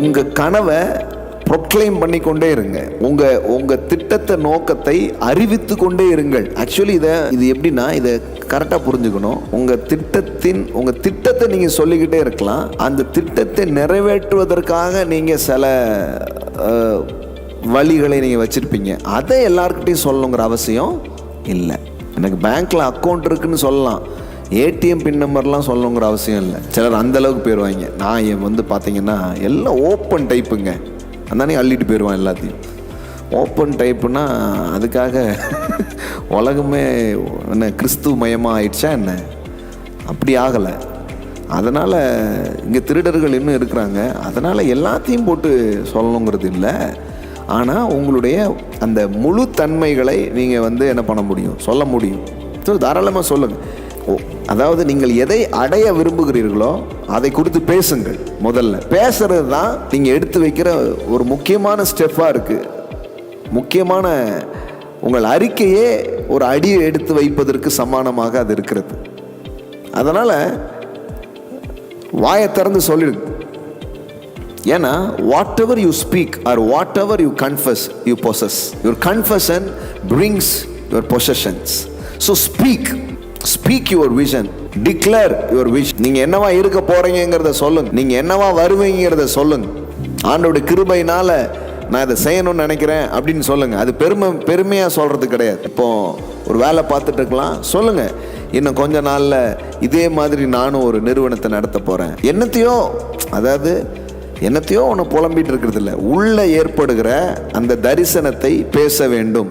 உங்கள் கனவை ப்ரொக்ளைம் பண்ணிக்கொண்டே இருங்க. உங்கள் உங்கள் திட்டத்தை நோக்கத்தை அறிவித்து கொண்டே இருங்கள். ஆக்சுவலி இதை இது எப்படின்னா இதை கரெக்டாக புரிஞ்சுக்கணும். உங்கள் திட்டத்தின் உங்கள் திட்டத்தை நீங்கள் சொல்லிக்கிட்டே இருக்கலாம். அந்த திட்டத்தை நிறைவேற்றுவதற்காக நீங்கள் சில வழிகளை நீங்கள் வச்சுருப்பீங்க. அதை எல்லாருக்கிட்டையும் சொல்லணுங்கிற அவசியம் இல்லை. எனக்கு பேங்க்கில் அக்கௌண்ட் இருக்குன்னு சொல்லலாம். ஏடிஎம் பின் நம்பர்லாம் சொல்லணுங்கிற அவசியம் இல்லை. சிலர் அந்த அளவுக்கு போயிடுவாங்க நான் என் வந்து பார்த்தீங்கன்னா எல்லாம் ஓப்பன் டைப்புங்க அந்தானே அள்ளிட்டு போயிடுவான் எல்லாத்தையும். ஓப்பன் டைப்புனா அதுக்காக உலகமே என்ன கிறிஸ்துவ மயமாக ஆயிடுச்சா என்ன? அப்படி ஆகலை. அதனால் இங்கே திருடர்கள் இன்னும் இருக்கிறாங்க. அதனால் எல்லாத்தையும் போட்டு சொல்லணுங்கிறது இல்லை. ஆனால் உங்களுடைய அந்த முழு தன்மைகளை நீங்கள் வந்து என்ன பண்ண முடியும்? சொல்ல முடியும். ஸோ தாராளமாக சொல்லுங்கள் அதாவது நீங்கள் எதை அடைய விரும்புகிறீர்களோ அதை குறித்து பேசுங்கள் முதல்ல. பேசுறது தான் நீங்கள் எடுத்து வைக்கிற ஒரு முக்கியமான ஸ்டெப்பாக இருக்குது முக்கியமான உங்கள் அறிக்கையே ஒரு அடியை எடுத்து வைப்பதற்கு சமானமாக அது இருக்கிறது. அதனால் வாயை திறந்து சொல்லிடுங்க. ஏன்னா whatever you speak or whatever you confess you possess your confession brings your possessions so speak speak your vision declare your vision நீங்கள் என்னவா இருக்க போறீங்கிறத சொல்லுங்க. நீங்கள் என்னவா வருவீங்கிறத சொல்லுங்க. ஆண்டோட கிருபையினால நான் இதை செய்யணும்னு நினைக்கிறேன் அப்படின்னு சொல்லுங்க. அது பெருமை பெருமையாக சொல்றது கிடையாது. இப்போ ஒரு வேலை பார்த்துட்டு இருக்கலாம். சொல்லுங்க. இன்னும் கொஞ்ச நாளில் இதே மாதிரி நானும் ஒரு நிறுவனத்தை நடத்த போறேன். என்னத்தையோ அதாவது என்னத்தையோ ஒன்று புலம்பிட்டு இருக்கிறது இல்லை. உள்ள ஏற்படுகிற அந்த தரிசனத்தை பேச வேண்டும்.